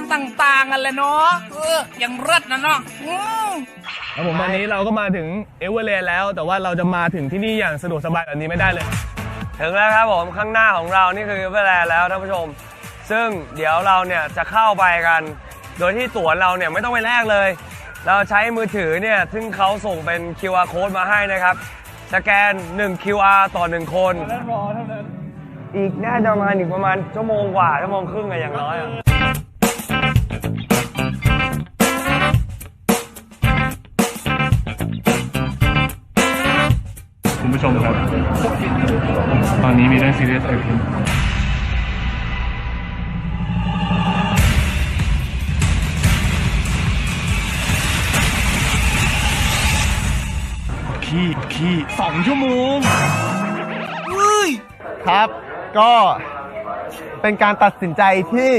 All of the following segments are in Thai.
การต่างๆกันแหละเนาะเอออย่างเลิศนะเนาะอืมแล้วผมตอนนี้เราก็มาถึงเอเวอเรสต์แล้ว แต่ว่าเราจะมาถึงที่นี่อย่างสะดวกสบายแบบนี้ไม่ได้เลย ถึงแล้วครับผมข้างหน้าของเรานี่คือเอเวอเรสต์แล้วท่านผู้ชม ซึ่งเดี๋ยวเราเนี่ยจะเข้าไปกัน โดยที่ตั๋วเราเนี่ยไม่ต้องไปแลกเลย เราใช้มือถือเนี่ยซึ่งเขาส่งเป็น QR code มาให้นะครับ สแกน 1 QR ต่อ 1 คน อีกน่าจะประมาณอีกประมาณชั่วโมงกว่าชั่วโมงครึ่งอะอย่างน้อยอะ มครับ ตอนนี้มีเรื่องซีเรียสเกิดขึ้นขี้ขี้สองชั่วโมงครับ ก็เป็นการตัดสินใจที่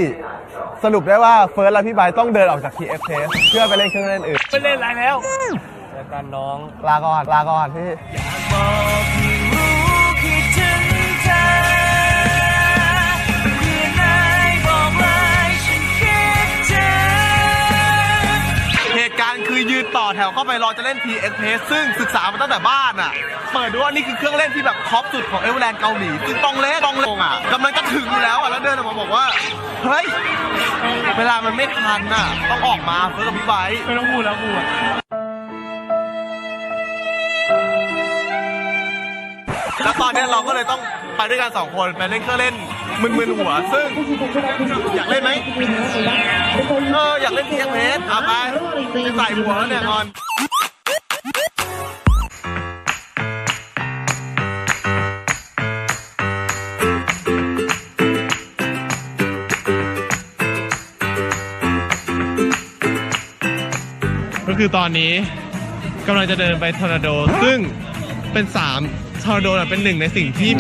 สรุปได้ว่าเฟิร์สและพี่ไบร์ทต้องเดินออกจาก TF Test เพื่อไปเล่นเครื่องเล่นอื่นไม่เล่นอะไรแล้วลาก่อน ลาก่อนพี่ ต่อแถวเข้าไปรอจะเล่น TX Test ซึ่งศึกษามาตั้งแต่บ้านอะ เปิดดูว่านี่คือเครื่องเล่นที่แบบท็อปสุดของเอเวอร์แลนด์เกาหลีซึ่งต้องเล่นต้องเล่นอะกำลังจะถึงอยู่แล้วอะแล้วเดินออกมาบอกว่า เฮ้ย เวลามันไม่ทันน่ะ ต้องออกมาเฟิร์สกับพี่ไบร์ทไม่ต้องพูดแล้วกูอะแล้วตอนเนี้ยเราก็เลยต้องไปด้วยกันสองคนไปเล่นเครื่องเล่น มึนๆหัวซึ่ง อยากเล่นไหมเอออยากเล่นเทีเอ็มเพสเอาไปใส่หัวแล้วเนี่ยงอนก็คือตอนนี้กำลังจะเดินไปทอร์นาโด ซึ่งเป็นสามทอร์นาโดน่ะเป็นหนึ่งในสิ่งที่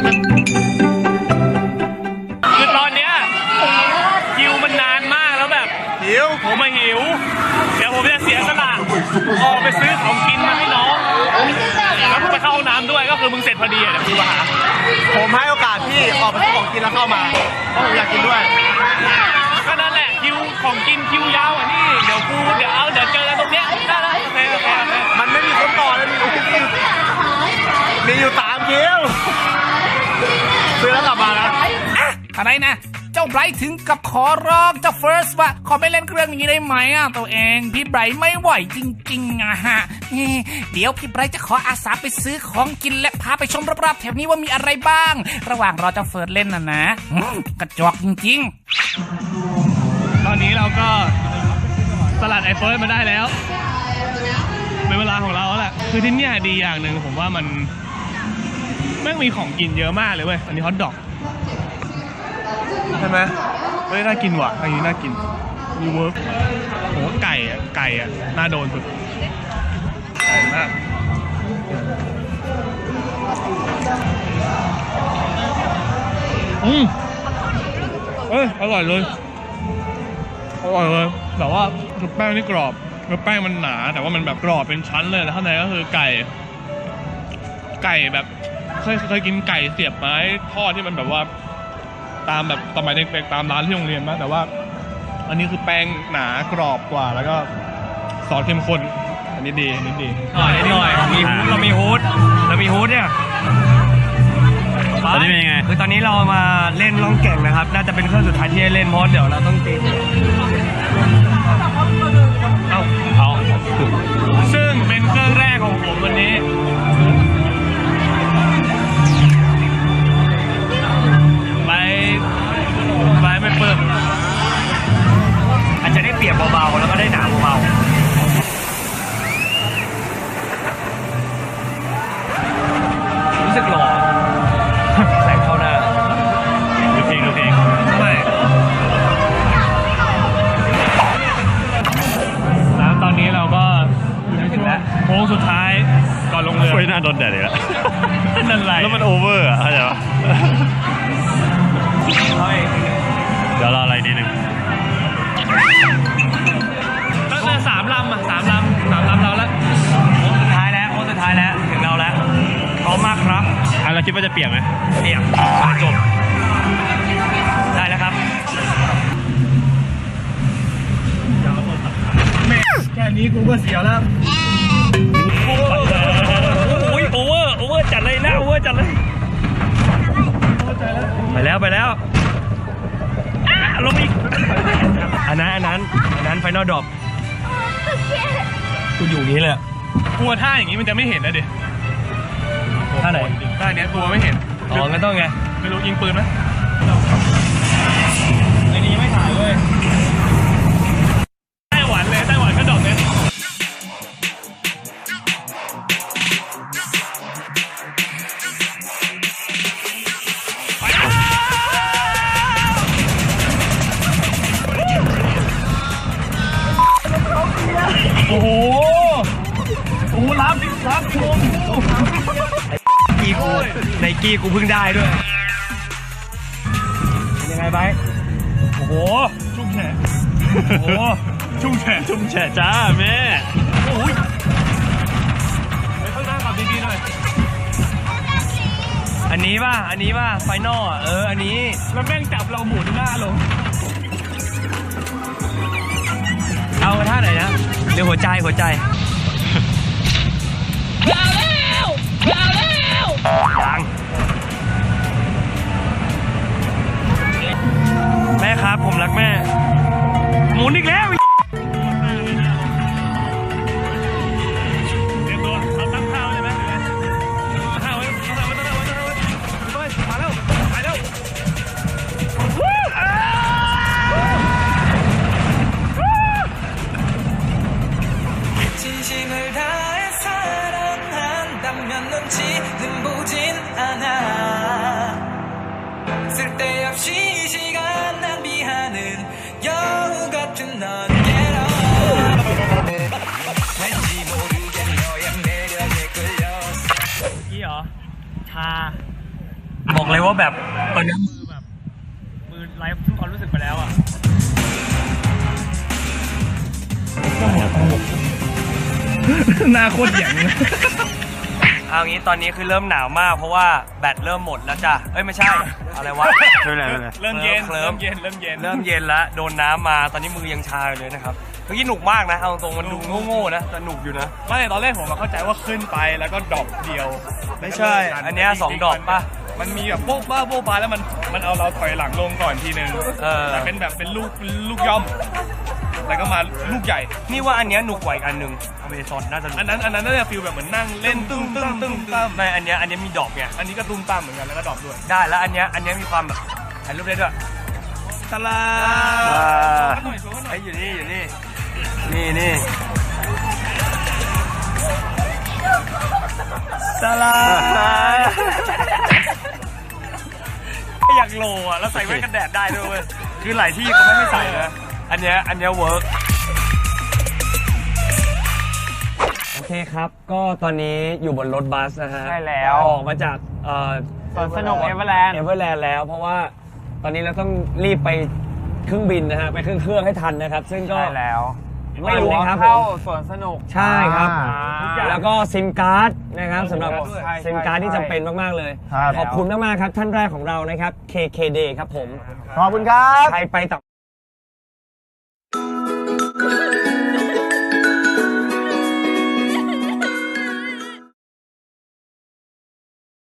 พอดีอะเดี๋ยวกูมาหาผมให้โอกาสพี่ออกไปซื้อของกินแล้วเข้ามาเพราะผมอยากกินด้วยก็นั่นแหละคิวของกินคิวยาวอะนี่เดี๋ยวกูเดี๋ยวเอาเดี๋ยวเจอกันตรงเนี้ยได้แล้วโอเคโอเคโอเคมันไม่มีคนต่อเลยมีอยู่มีอยู่สามคิวซื้อแล้วกลับมาแล้วอะอะไรนะ เจ้าไบรท์ถึงกับขอร้องเจ้าเฟิร์สว่าขอไม่เล่นเครื่องนี้ได้ไหมอะตัวเองพี่ไบรท์ไม่ไหวจริงๆอะฮะเดี๋ยวพี่ไบรท์จะขออาสาไปซื้อของกินและพาไปชมรอบๆแถวนี้ว่ามีอะไรบ้าง ระหว่างรอเจ้าเฟิร์สเล่นน่ะนะกระจอกจริงๆ ตอนนี้เราก็สลัดไอเฟิร์สมาได้แล้วเป็นเวลาของเราแล้วแหละคือที่เนี่ยดีอย่างหนึ่งผมว่ามันแม่งมีของกินเยอะมากเลยเว้ยอันนี้ฮอทดอก ใช่ไหมเฮ้ยน่ากินว่ะอันนี้น่ากินมีเวิร์กโหไก่อะไก่อะน่าโดนสุดไก่มากอืมเอ้ยอร่อยเลยอร่อยเลยแต่ว่าแป้งนี่กรอบคือแป้งมันหนา แต่ว่ามันแบบกรอบเป็นชั้นเลยแล้วข้างในก็คือไก่ ไก่แบบเคยเคยกินไก่เสียบไม้ทอดที่มันแบบว่า ตามแบบสมัยเด็กๆตามร้านที่โรงเรียนมากแต่ว่า อันนี้คือแป้งหนากรอบกว่าแล้วก็ซอสเข้มข้นอันนี้ดีอันนี้ดีหน่อยหน่อยมีฮูดเรามีฮูดเรามีฮูดเนี่ยตอนนี้เป็นยังไง คือตอนนี้เรามาเล่นล่องแก่งนะครับ น่าจะเป็นเครื่องสุดท้ายที่ได้เล่นเพราะเดี๋ยวเราต้องตีเอาเอาซึ่งเป็นเครื่องแรกของผมวันนี้ ปียงไหมเปียกจบ ได้แล้วครับแค่นี้กูก็เสียแล้วโอเวอร์โอเวอร์จัดเลยนะโอเวอร์จัดเลย ไปแล้วไปแล้วลงอีกอันนั้นอันนั้นอันนั้นไฟนอลดรอปกูอยู่นี้เลยกลัวท่าอย่างนี้มันจะไม่เห็นนะเด็ก ท่าไหนท่าเนี้ยกลัวไม่เห็นอ๋องั้นต้องไง ไม่รู้ยิงปืนไหม กี้กูเพิ่งได้ด้วยเป็นยังไงไบร์ทโอ้โห ชุ่มแฉะโอ้โห ชุ่มแฉะชุ่มแฉะจ้าแม่โอ้ยไปข้างหน้าขับดีๆหน่อย อันนี้ป่ะ อันนี้ป่ะ ไฟนอลเออ อันนี้ แล้วแม่งจับเราหมุนหน้าลง เอาท่าไหนนะ เดี๋ยวหัวใจหัวใจ เอาแล้วเอาแล้ว นี่เหรอ ชา บอกเลยว่าแบบตอนนี้มือแบบ มือไลฟ์ทุกความรู้สึกไปแล้วอะหน้าโคตรแหยง เลยเอางี้ตอนนี้คือเริ่มหนาวมากเพราะว่าแบตเริ่มหมดแล้วจ้ะ เอ้ยไม่ใช่ อะไรวะเริ่มเย็น เคลิ้เริ่ม มเย็น เริ่มเย็น เริ่มเย็นแล้วโดนน้ำมาตอนนี้มือยังชาอยู่เลยนะครับ เมื่อกี้หนุกมากนะ เอาตรงๆมันดูโง่ๆนะแต่หนุกอยู่นะ ไม่ตอนแรกผมมาเข้าใจว่าขึ้นไปแล้วก็ดรอปเดียวไม่ใช่อันเนี้ยสองดรอปปะมันมีแบบโป๊ะป้าโป๊ะปาแล้วมันมันเอาเราถอยหลังลงก่อนทีนึงเออ แต่เป็นแบบเป็นลูกลูกย่อม แล้วก็มาลูกใหญ่ นี่ว่าอันเนี้ยหนุกกว่าอีกอันหนึ่งอเมซอนน่าจะหนุกอันนั้นอันนั้นน่าจะฟีลแบบเหมือนนั่งเล่นตุ้มตุ้มตุ้มตั้มไม่อันเนี้ยอันเนี้ยมีดอกไงอันนี้ก็ตุ้มตั้มเหมือนกันแล้วก็ดรอปด้วย ได้แล้วอันเนี้ยอันเนี้ยมีความแบบถ่ายรูปได้ด้วยตลาหน่อยไอ้ยอยู่นี่อยู่นี่นี่นี่สลาไม่อยากโลอะแล้วใส่แว่นกันแดดได้ด้วยเว้ยคือหลายที่เขาไม่ให้ใส่นะ อันเนี้ยอันเนี้ยเวิร์กโอเคครับ ก็ตอนนี้อยู่บนรถบัสนะฮะใช่แล้ว ออกมาจากเอ่อสวนสนุกเอเวอร์แลนด์เอเวอร์แลนด์แล้ว เพราะว่าตอนนี้เราต้องรีบไปเครื่องบินนะฮะไปเครื่องเครื่องให้ทันนะครับ ซึ่งก็ ใช่แล้วไม่รู้นะครับผเข้ามสวนสนุก ใช่ครับ อ่าแล้วก็ซิมการ์ดนะครับสำหรับใช่ซิมการ์ดที่ใช่ จำเป็นมากๆเลย ครับ ขอบคุณมากๆครับ ท่านแรกของเรานะครับ KKD ครับผมขอบคุณครับ ใครไปต่อ